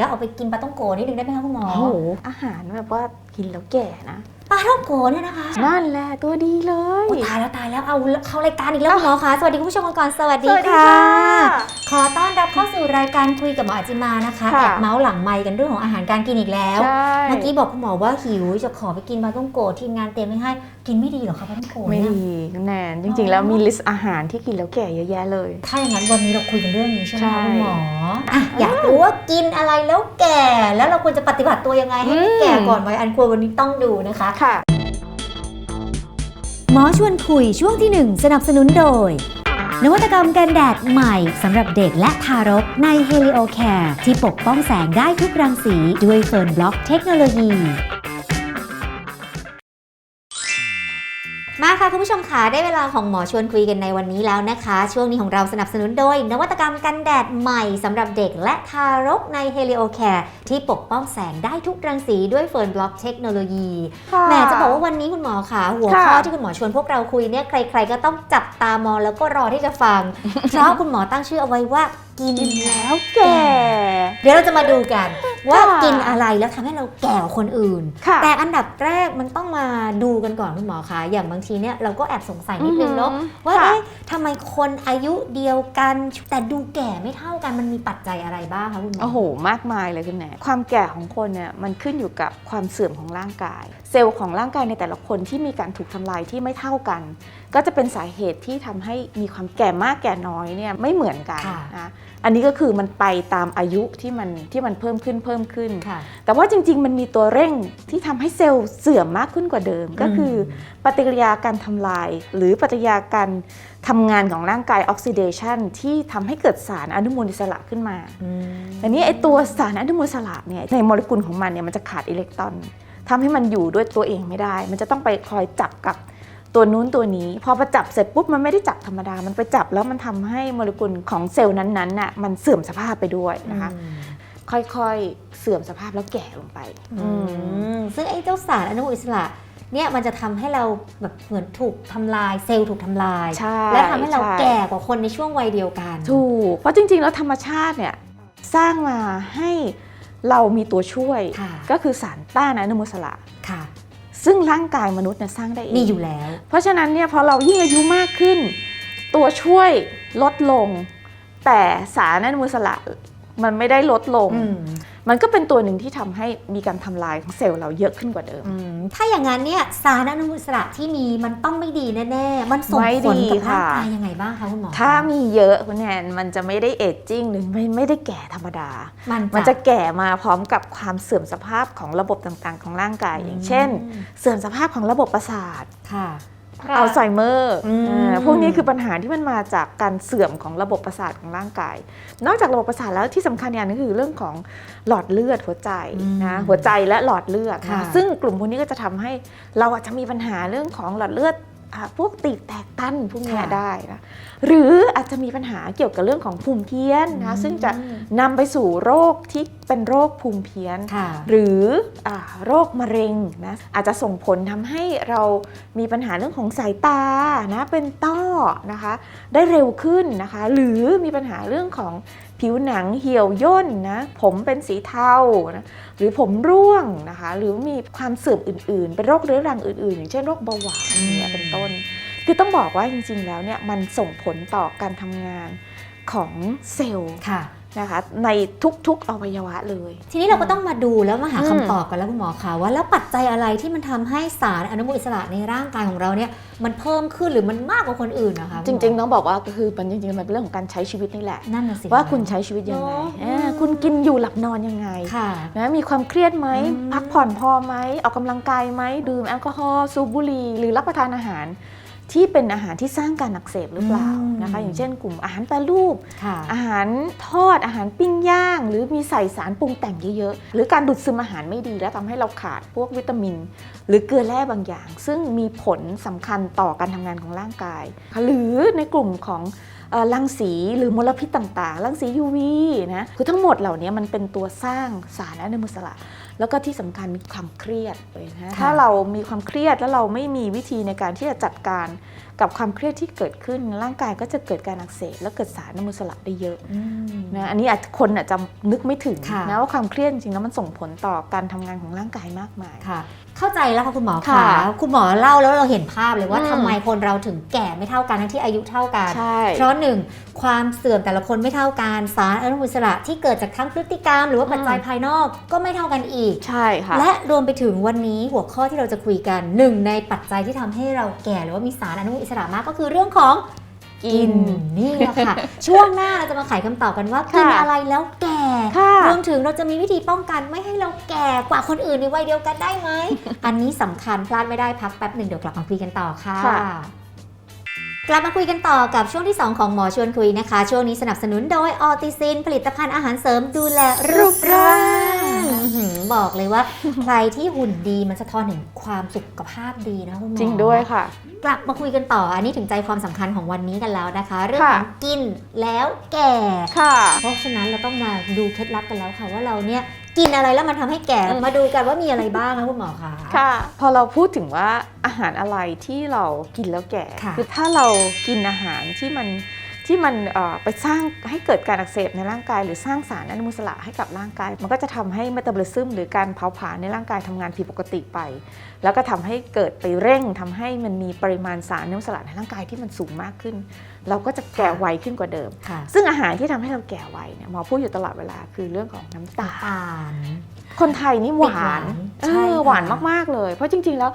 หิวๆเดี๋ยวขออนุญาตเอาไปกินปลาต้องโกนิดนึงได้ไหมคะคุณหมอ โอ้โห อาหารแบบว่ากินแล้วแก่นะ ปลาต้องโกเนี่ยนะคะนั่นแหละตัวดีเลย อุ๊ยตายแล้วตายแล้วเอาเข้ารายการอีกแล้วคุณหมอคะสวัสดีคุณผู้ชมกันก่อนสวัสดีสวัสดีค่ะ ค่ะ ขอต้อนรับเข้าสู่รายการคุยกับหมออาจิมานะคะค่ะ แอบเมาส์หลังไมค์กันเรื่องของอาหารการกินอีกแล้ว ใช่เมื่อกี้บอกคุณหมอว่าหิวจะขอไปกินปลาต้องโกทีมงานเตรียมไว้ให้ กินไม่ดีเหรอคะปลาต้องโกไม่เนี่ยดีคุณแนนจริง ๆ แล้วมีลิสต์อาหารที่กินแล้วแก่เยอะแยะเลย ถ้าอย่างนั้นวันนี้เราคุยกันเรื่องนี้ใช่ไหมใช่คะคุณหมออะอยากรู้ว่ากินอะไรแล้วแก่ แล้วเราควรจะปฏิบัติตัวยังไงให้ไม่แก่ก่อนวัยอันควรวันนี้ต้องดูนะคะ ค่ะ หมอชวนคุยช่วงที่ 1 สนับสนุนโดย นวัตกรรมกันแดดใหม่สำหรับเด็กและทารกใน Helio Care ที่ปกป้องแสงได้ทุกรังสีด้วยเฟิร์นบล็อกเทคโนโลยี มาค่ะคุณผู้ชมค่ะได้เวลาของหมอชวนคุยกันในวันนี้แล้วนะคะ ช่วงนี้ของเราสนับสนุนโดย นวัตกรรมกันแดดใหม่สำหรับเด็กและทารกใน Helio Care ที่ปกป้องแสงได้ทุกรังสีด้วยเฟิร์นบล็อกเทคโนโลยีแหมจะบอกว่าวันนี้คุณหมอคะหัวค่ะข้อที่คุณหมอชวนพวกเราคุยเนี่ยใคร ๆ ก็ต้องจับตามองแล้วก็รอที่จะฟัง เพราะคุณหมอตั้งชื่อเอาไว้ว่า กินกินแล้แล้ววแก่ เดี๋ยวเราจะมาดูกัน ว่าค่ะกินอะไรแล้วทำให้เราแก่กว่าคนอื่น ค่ะแต่อันดับแรกมันต้องมาดูกันก่อนคุณหมอคะอย่างบางทีเนี่ยเราก็แอบสงสัยนิดนึงเนาะอือหือว่าค่ะ เอ๊ะทำไมคนอายุเดียวกัน แต่ดูแก่ไม่เท่ากันมันมีปัจจัยอะไรบ้างคะคุณหมอ โอ้โห มากมายเลยคุณแนนความแก่ของคนเนี่ยมันขึ้นอยู่กับความเสื่อมของร่างกายเซลล์ของร่างกายในแต่ละคนที่มีการถูกทำลายที่ไม่เท่ากัน ก็จะเป็นสาเหตุที่ทำให้มีความแก่มากแก่น้อยเนี่ยไม่เหมือนกันค่ะนะอันนี้ก็คือมันไปตามอายุที่มันที่มันเพิ่มขึ้นเพิ่มขึ้นค่ะแต่ว่าจริง ๆ มันมีตัวเร่งที่ทำให้เซลล์เสื่อมมากขึ้นกว่าเดิม ก็คือปฏิกิริยาการทำลาย หรือปฏิกิริยาการทำงานของร่างกายออกซิเดชันที่ทำให้เกิดสารอนุมูลอิสระขึ้นมาอืมอันนี้ไอตัวสารอนุมูลอิสระเนี่ยในโมเลกุลของมันเนี่ยมันจะขาดอิเล็กตรอน ทำให้มันอยู่ด้วยตัวเองไม่ได้ มันจะต้องไปคอยจับกับตัวนู้นตัวนี้ พอประจับเสร็จปุ๊บมันไม่ได้จับธรรมดา มันไปจับแล้วมันทำให้โมเลกุลของเซลล์นั้นๆน่ะมันเสื่อมสภาพไปด้วยนะคะ ค่อยๆเสื่อมสภาพแล้วแก่ลงไปอืมซึ่งไอ้เจ้าสารอนุมูลอิสระเนี่ยมันจะทำให้เราแบบเหมือนถูกทำลายเซลล์ถูกทำลายใช่และทำให้เราช่แก่กว่าคนในช่วงวัยเดียวกัน ถูก เพราะจริงๆ แล้วธรรมชาติเนี่ยสร้างมาให้ เรามีตัวช่วยค่ะก็คือสารต้านอนุมูลอิสระค่ะซึ่งร่างกายมนุษย์เนี่ยสร้างได้เองมีอยู่แล้ว เพราะฉะนั้นเนี่ยพอเรายิ่งอายุมากขึ้น ตัวช่วยลดลง แต่สารอนุมูลอิสระมันไม่ได้ลดลงอื มมันก็เป็นตัวหนึ่งที่ทำให้มีการทำลายของเซลล์เราเยอะขึ้นกว่าเดิมอืมถ้าอย่างนั้นเนี่ยสารอนุมูลอิสระที่มีมันต้องไม่ดีแน่ๆ มันส่งไม่ผลดีกับร่างค่ะกายยังไงบ้างคะคุณหมอ ถ้ามีเยอะคุณแนนมันจะไม่ได้เอจจิ้งหรือไม่ไม่ได้แก่ธรรมดามันมันจะแก่มาพร้อมกับความเสื่อมสภาพของระบบต่างๆ ของร่างกาย อย่างเช่น เสื่อมสภาพของระบบประสาทค่ะ อัลไซเมอร์อืมอ่าพวกนี้คือปัญหาที่มันมาจากการเสื่อมของระบบประสาทของร่างกาย นอกจากระบบประสาทแล้วที่สำคัญอย่างหนึงคือเรื่องของหลอดเลือดหัวใจนะหัวใจและหลอดเลือดค่ะนะซึ่งกลุ่มพวกนี้ก็จะทำให้เราอาจจะมีปัญหาเรื่องของหลอดเลือดอ่า พวกตีบแตกตันพวกเนี้ยได้นะหรืออาจจะมีปัญหาเกี่ยวกับเรื่องของภูมิเพี้ยนนะซึ่งจะนำไปสู่โรคที่เป็นโรคภูมิเพี้ยนค่ะหรืออาโรคมะเร็งนะอาจจะส่งผลทำให้เรามีปัญหาเรื่องของสายตานะเป็นต้อนะคะ ได้เร็วขึ้นนะคะ หรือมีปัญหาเรื่องของ ผิวหนังเหี่ยวย่นนะ ผมเป็นสีเทานะหรือผมร่วงนะคะ หรือมีความเสื่อมอื่นๆ เป็นโรคเรื้อรังอื่นๆ อย่างเช่นโรคเบาหวานเนี่ยเป็นต้น คือต้องบอกว่าจริงๆแล้วเนี่ยมันส่งผลต่อการทำงานของเซลล์ค่ะ นะคะในทุกๆอวัยวะเลย ทีนี้เราก็ต้องมาดูแล้วมาหาอืม คำตอบกันแล้วคุณหมอคะว่าแล้วปัจจัยอะไรที่มันทำให้สารอนุมูลอิสระในร่างกายของเราเนี่ยมันเพิ่มขึ้นหรือมันมากกว่าคนอื่นนะคะจริงๆต้องบอกว่าก็คือมันจริงๆมันเป็นเรื่องของการใช้ชีวิตนี่แหละ นั่นน่ะสิว่าคุณใช้ชีวิตยังไงเนอะ อ่าคุณกินอยู่หลับนอนยังไงค่ะ นะมีความเครียดไหมอืม พักผ่อนพอไหมออกกำลังกายไหมดื่มแอลกอฮอล์สูบบุหรี่หรือรับประทานอาหาร ที่เป็นอาหารที่สร้างการอักเสบหรือเปล่านะคะ อย่างเช่นกลุ่มอาหารแปรรูปค่ะอาหารทอดอาหารปิ้งย่าง หรือมีใส่สารปรุงแต่งเยอะๆ หรือการดูดซึมอาหารไม่ดี แล้วทำให้เราขาดพวกวิตามิน หรือเกลือแร่บางอย่าง ซึ่งมีผลสำคัญต่อการทำงานของร่างกาย หรือในกลุ่มของเอ่อรังสีหรือมลพิษต่างๆ รังสี UV นะ คือทั้งหมดเหล่านี้มันเป็นตัวสร้างสารอนุมูลอิสระ แล้วก็ที่สำคัญมีความเครียดเลยนะค่ะถ้าเรามีความเครียดแล้วเราไม่มีวิธีในการที่จะจัดการกับความเครียดที่เกิดขึ้น ร่างกายก็จะเกิดการอักเสบและเกิดสารอนุมูลอิสระได้เยอะอืมนะอันนี้อาจคนอาจจะนึกไม่ถึงค่ะนะว่าความเครียดจริงๆแล้วมันส่งผลต่อการทำงานของร่างกายมากมายค่ะ เข้าใจแล้วค่ะคุณหมอค่ะค่ะ คุณหมอเล่าแล้วเราเห็นภาพเลยว่าอืมทำไมคนเราถึงแก่ไม่เท่ากันทั้งที่อายุเท่ากันใช่เพราะหนึ่งความเสื่อมแต่ละคนไม่เท่ากันสารอนุมูลอิสระที่เกิดจากทั้งพฤติกรรม หรือว่าปัจจัยอืมภายนอกก็ไม่เท่ากันอีกใช่ค่ะและรวมไปถึงวันนี้หัวข้อที่เราจะคุยกันหนึ่งในปัจจัยที่ทำให้เราแก่หรือว่ามีสารอนุมูลอิสระมากก็คือเรื่องของ กินนี่แหละค่ะ ช่วงหน้าเราจะมาไขคำตอบกันว่าค่ะกินอะไรแล้วแก่ค่ะรวมถึงเราจะมีวิธีป้องกันไม่ให้เราแก่กว่าคนอื่นในวัยเดียวกันได้ไหม อันนี้สำคัญพลาดไม่ได้พักแป๊บหนึ่งเดี๋ยวกลับมาคุยกันต่อค่ะค่ะกลับมาคุยกันต่อกับช่วงที่ 2 ของหมอชวนคุยนะคะ ช่วงนี้สนับสนุนโดยออติซิน ผลิตภัณฑ์อาหารเสริมดูแลรูปร่างอื้อหือ บอกเลยว่าใครที่หุ่นดีมันสะท้อนถึงความสุขภาพดีนะคุณหมอจริงด้วยค่ะ กลับมาคุยกันต่ออันนี้ถึงใจความสำคัญของวันนี้กันแล้วนะคะ เรื่องค่ะของกินแล้วแก่ค่ะ เพราะฉะนั้นเราต้องมาดูเคล็ดลับกันแล้วค่ะว่าเราเนี่ยกินอะไรแล้วมันทำให้แก่อืมมาดูกันว่ามีอะไรบ้างนะคุณหมอคะค่ะ พอเราพูดถึงว่าอาหารอะไรที่เรากินแล้วแก่ค่ะอถ้าเรากินอาหารที่มัน ที่มันเอ่อไปสร้างให้เกิดการอักเสบในร่างกาย หรือสร้างสารอนุมูลอิสระให้กับร่างกาย มันก็จะทำให้เมตาบอลิซึมหรือการเผาผลาญในร่างกายทำงานผิดปกติไป แล้วก็ทำให้เกิดไปเร่งทำให้มันมีปริมาณสารอนุมูลอิสระในร่างกายที่มันสูงมากขึ้น เราก็จะแก่ไวขึ้นกว่าเดิมค่ะซึ่งอาหารที่ทำให้เราแก่ไวเนี่ยหมอพูดอยู่ตลอดเวลาคือเรื่องของน้ำตาลตาลคนไทยนี่หวานติดหวานใช่ เออค่ะหวานมาก ๆ เลย เพราะจริง ๆ แล้ว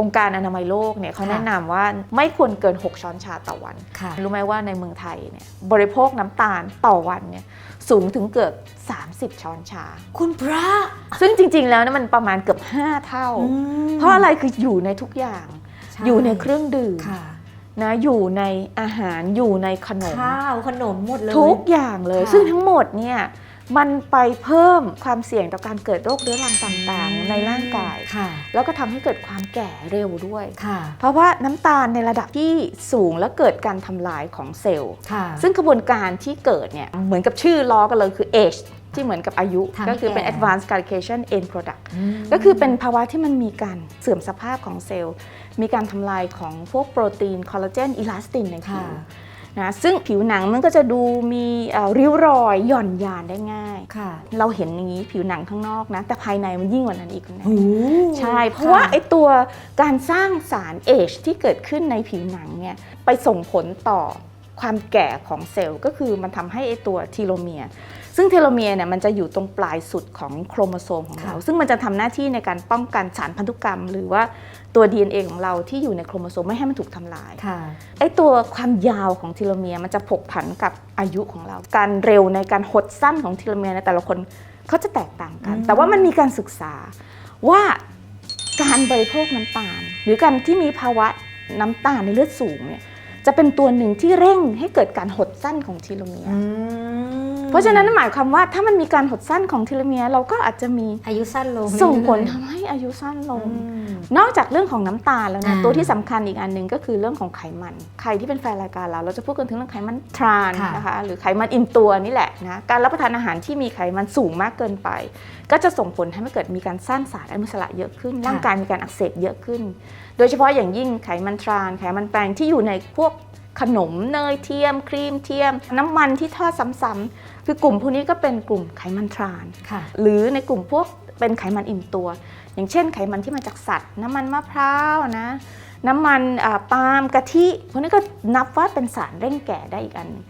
องค์การอนามัยโลกเนี่ยเขาค่ะแนะนำว่าไม่ควรเกิน 6 ช้อนชาต่อวันค่ะรู้ไหมว่าในเมืองไทยเนี่ยบริโภคน้ำตาลต่อวันเนี่ยสูงถึงเกือบ 30 ช้อนชา คุณพระ ซึ่งจริง ๆ แล้วเนี่ยมันประมาณเกือบ 5 เท่าอืมเพราะอะไรคืออยู่ในทุกอย่างใช่อยู่ในเครื่องดื่มค่ะนะอยู่ในอาหารอยู่ในขนมข้าวขนมหมดเลยทุกอย่างเลยค่ะซึ่งทั้งหมดเนี่ย มันไปเพิ่มความเสี่ยงต่อการเกิดโรคเรื้อรังต่างๆ ในร่างกายค่ะแล้วก็ทำให้เกิดความแก่เร็วด้วยค่ะเพราะว่าน้ำตาลในระดับที่สูงและเกิดการทำลายของเซลล์ค่ะซึ่งกระบวนการที่เกิดเนี่ยเหมือนกับชื่อล้อกันเลยคือ age ที่เหมือนกับอายุทำให้ก็คือเป็นแก่ advanced glycation end product มก็คือเป็นภาวะที่มันมีการเสื่อมสภาพของเซลล์ มีการทำลายของพวกโปรตีน คอลลาเจน อิลาสตินในผิค่ะว นะซึ่งผิวหนังมันก็จะดูมีเอ่อริ้วรอยหย่อนยานได้ง่าย ค่ะ เราเห็นอย่างนี้ผิวหนังข้างนอกนะ แต่ภายในมันยิ่งกว่านั้นอีกนะหูใช่ เพราะว่าไอ้ตัวการสร้างสารเอชที่เกิดขึ้นในผิวหนังเนี่ยไปส่งผลต่อความแก่ของเซลล์ก็คือมันทำให้ไอ้ตัวทีโลเมียร์ ซึ่งเทโลเมียร์เนี่ยมันจะอยู่ตรงปลายสุดของโครโมโซมของเรา ซึ่งมันจะทำหน้าที่ในการป้องกันสารพันธุกรรม หรือว่าตัว DNA ของเราที่อยู่ในโครโมโซมไม่ให้มันถูกทำลายค่ะไอ้ตัวความยาวของทีโลเมียร์มันจะผกผันกับอายุของเรา การเร็วในการหดสั้นของทีโลเมียร์ในแต่ละคนเขาจะแตกต่างกันอืมแต่ว่ามันมีการศึกษาว่าการบริโภคน้ำตาล หรือการที่มีภาวะน้ำตาลในเลือดสูงเนี่ยจะเป็นตัวหนึ่งที่เร่งให้เกิดการหดสั้นของทีโลเมียร์อืม เพราะฉะนั้นนั่นหมายความว่าถ้ามันมีการหดสั้นของทีโลเมียร์เราก็อาจจะมีอายุสั้นลงส่งผลเรื่อยทำให้อายุสั้นลๆงอืมนอกจากเรื่องของน้ำตาลแล้วนะอ่าตัวที่สำคัญอีกอันหนึ่งก็คือเรื่องของไขมัน ใครที่เป็นแฟนรายการเราเราจะพูดกันถึงเรื่องไขมันทรานค่ะนะคะหรือไขมันอิ่มตัวนี่แหละนะการรับประทานอาหารที่มีไขมันสูงมากเกินไป ก็จะส่งผลให้มันเกิดมีการสร้างสารอนุมูลอิสระเยอะขึ้น ร่างกายมีการอักเสบเยอะขึ้น โดยเฉพาะอย่างยิ่งไขมันทราน ไขมันแปลงที่อยู่ในพวก ขนมเนยเทียม ครีมเทียม น้ำมันที่ทอดซ้ำๆคือกลุ่มพวกนี้ก็เป็นกลุ่มไขมันทรานค่ะหรือในกลุ่มพวกเป็นไขมันอิ่มตัว อย่างเช่น ไขมันที่มาจากสัตว์ น้ำมันมะพร้าวนะน้ำมันอ่าปาล์มกะทิพวกนี้ก็นับว่าเป็นสารเร่งแก่ได้อีกอันหนึ่ง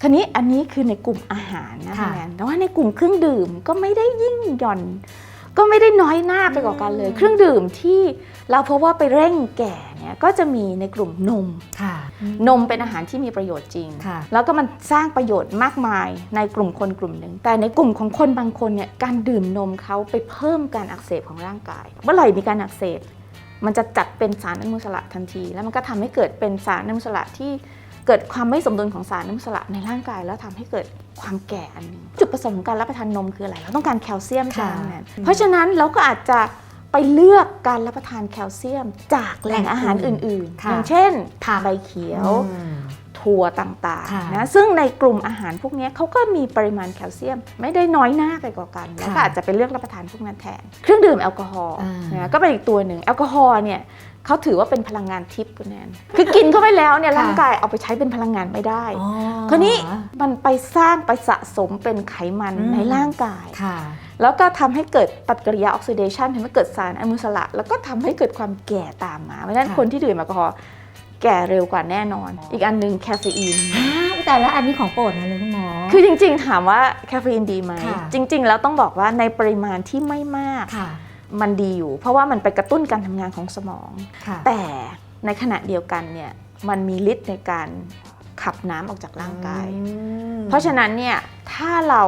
ทีนี้อันนี้คือในกลุ่มอาหารนะค่ะคะแนนแต่ว่าในกลุ่มเครื่องดื่มก็ไม่ได้ยิ่งหย่อน ก็ไม่ได้น้อยหน้าไปกว่ากันเลยอืมเครื่องดื่มที่เราพบว่าไปเร่งแก่เนี่ยก็จะมีในกลุ่มนมค่ะนมเป็นอาหารที่มีประโยชน์จริงค่ะแล้วก็มันสร้างประโยชน์มากมายในกลุ่มคนกลุ่มหนึ่ง แต่ในกลุ่มของคนบางคนเนี่ยการดื่มนมเขาไปเพิ่มการอักเสบของร่างกาย เมื่อไหร่มีการอักเสบมันจะจัดเป็นสารอนุมูลอิสระทันที แล้วมันก็ทำให้เกิดเป็นสารอนุมูลอิสระที่ เกิดความไม่สมดุลของสารอนุมูลอิสระในร่างกาย แล้วทำให้เกิดความแก่อันหนึงจุดประสงค์ของการรับประทานนมคืออะไรเราต้องการแคลเซียมค่ะใช่ไหมเพราะฉะนั้นเราก็อาจจะไปเลือกการรับประทานแคลเซียมจากแหล่งอาหารอื่นๆค่ะอย่างเช่นผักใบเขียวอืมถั่วต่างค่ะๆนะซึ่งในกลุ่มอาหารพวกนี้เขาก็มีปริมาณแคลเซียม ไม่ได้น้อยหน้าไปกว่ากัน แล้วก็อาจจะไปเลือกรับประทานพวกนั้นแทน เครื่องดื่มแอลกอฮอล์อ่านนะก็เป็นอีกตัวหนึ่งแอลกอฮอล์เนี่ย เขาถือว่าเป็นพลังงานทิพย์คุณแนนคือกินเข้าไปแล้วเนี่ยค่ะร่างกายเอาไปใช้เป็นพลังงานไม่ได้อ๋อคราวนี้มันไปสร้างไปสะสมเป็นไขมันอืมในร่างกายค่ะแล้วก็ทำให้เกิดปฏิกิริยาออกซิเดชันทำให้เกิดสารอนุมูลอิสระ แล้วก็ทำให้เกิดความแก่ตามมาเพราะฉะนั้นค่ะคนที่ดื่มแอลกอฮอล์แก่เร็วกว่าแน่นอน อีกอันหนึ่งแคเฟอีนอ้าวแต่ละอันนี้ของโปรดนะเลยคุณหมอ คือจริงๆ ถามว่าแคเฟอีนดีไหมค่ะจริง ๆ แล้วต้องบอกว่าในปริมาณที่ไม่มากค่ะ มันดีอยู่ เพราะว่ามันไปกระตุ้นการทำงานของสมองค่ะแต่ในขณะเดียวกันเนี่ยมันมีฤทธิ์ในการขับน้ำออกจากร่างกายอืมเพราะฉะนั้นเนี่ยถ้าเรา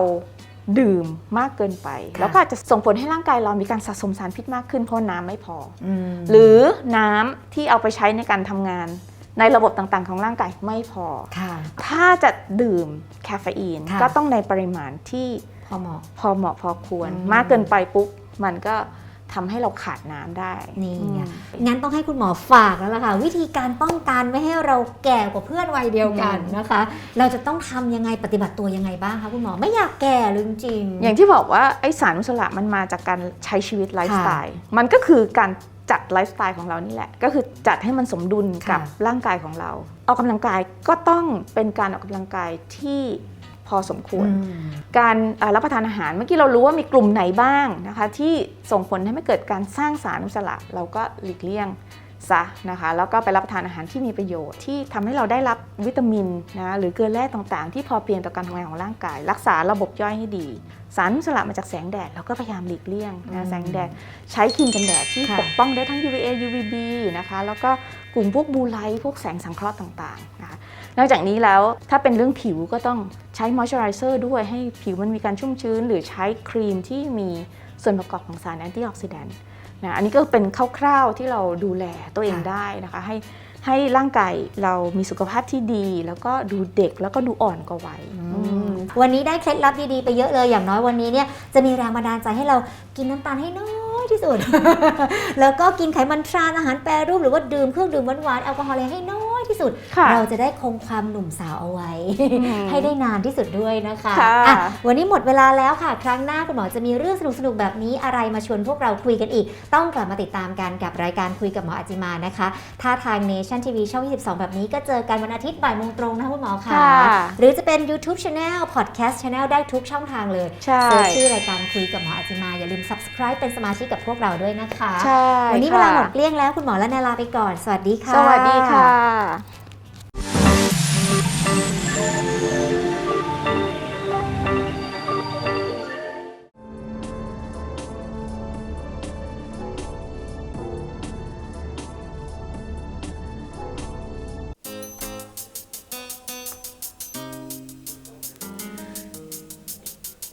ดื่มมากเกินไปค่ะแล้วก็อาจจะส่งผลให้ร่างกายเรามีการสะสมสารพิษมากขึ้นเพราะน้ำไม่พออืมหรือน้ำที่เอาไปใช้ในการทำงานในระบบต่างๆ ของร่างกายไม่พอค่ะถ้าจะดื่มแคเฟอีนค่ะก็ต้องในปริมาณที่พอเหมาะพอเหมาะพอควรอืมมากเกินไปปุ๊บมันก็ ทำให้เราขาดน้ำได้นี่อืไงมงั้นต้องให้คุณหมอฝากแล้วล่ะค่ะ วิธีการป้องกันไม่ให้เราแก่กว่าเพื่อนวัยเดียวกันนะคะ เราจะต้องทำยังไงปฏิบัติตัวยังไงบ้างคะคุณหมอไม่อยากแก่เลยจริงๆอย่างที่บอกว่าไอสารอนุมูลอิสระมันมาจากการใช้ชีวิตไลฟ์สไตล์มันก็คือการจัดไลฟ์สไตล์ของเรานี่แหละ ก็คือจัดให้มันสมดุลกับค่ะร่างกายของเรา ออกกำลังกายก็ต้องเป็นการออกกำลังกายที่ พอสมควรอืมการเอ่อรับประทานอาหารเมื่อกี้เรารู้ว่ามีกลุ่มไหนบ้างนะคะที่ส่งผลให้ไม่เกิดการสร้างสารอนุมูลอิสระเราก็หลีกเลี่ยงซะนะคะแล้วก็ไปรับประทานอาหารที่มีประโยชน์ที่ทำให้เราได้รับวิตามินนะหรือเกลือแร่ต่างๆ ที่พอเพียงต่อการทำงานของร่างกาย รักษาระบบย่อยให้ดี สารอนุมูลอิสระมาจากแสงแดดเราก็พยายามหลีกเลี่ยงอืนะมแสงแดดใช้ครีมกันแดดที่ค่ะปกป้องได้ทั้ง UVA UVB นะคะแล้วก็กลุ่มพวกบลูไลท์พวกแสงสังเคราะห์ต่างๆนะคะ นอกจากนี้แล้วถ้าเป็นเรื่องผิวก็ต้องใช้มอยส์เจอไรเซอร์ด้วยให้ผิวมันมีการชุ่มชื้น หรือใช้ครีมที่มีส่วนประกอบของสารแอนตี้ออกซิแดนต์นะอันนี้ก็เป็นคร่าวๆที่เราดูแลตัวเองค่ะได้นะคะ ให้ให้ร่างกายเรามีสุขภาพที่ดี แล้วก็ดูเด็กแล้วก็ดูอ่อนกว่าวัยอืมวันนี้ได้เคล็ดลับดีๆไปเยอะเลยอย่างน้อยวันนี้เนี่ยจะมีแรงบันดาลใจให้เรากินน้ำตาลให้น้อยที่สุด แล้วก็กินไขมันทรานอาหารแปรรูปหรือว่าดื่มเครื่องดื่มหวานๆแอลกอฮอล์อะไรให้น้อย ที่สุดค่ะเราจะได้คงความหนุ่มสาวเอาไว้อืมให้ได้นานที่สุดด้วยนะคะค่ะอะวันนี้หมดเวลาแล้วค่ะ ครั้งหน้าคุณหมอจะมีเรื่องสนุกๆแบบนี้อะไรมาชวนพวกเราคุยกันอีก ต้องกลับมาติดตามกันกับรายการคุยกับหมออาจิมานะคะถ้าทาง Nation TV ช่อง 22 แบบนี้ก็เจอกันวันอาทิตย์บ่ายโมงตรงนะคะคุณหมอค่ะค่ะ หรือจะเป็น YouTube Channel Podcast Channel ได้ทุกช่องทางเลยใช่เซิร์ชชื่อรายการคุยกับหมออาจิมา อย่าลืม Subscribe เป็นสมาชิกกับพวกเราด้วยนะคะใช่วันนี้เวค่ะลาหมดเกลี้ยงแล้วคุณหมอและนาลาไปก่อน สวัสดีค่ะ สวัสดีค่ะ 감사합니다.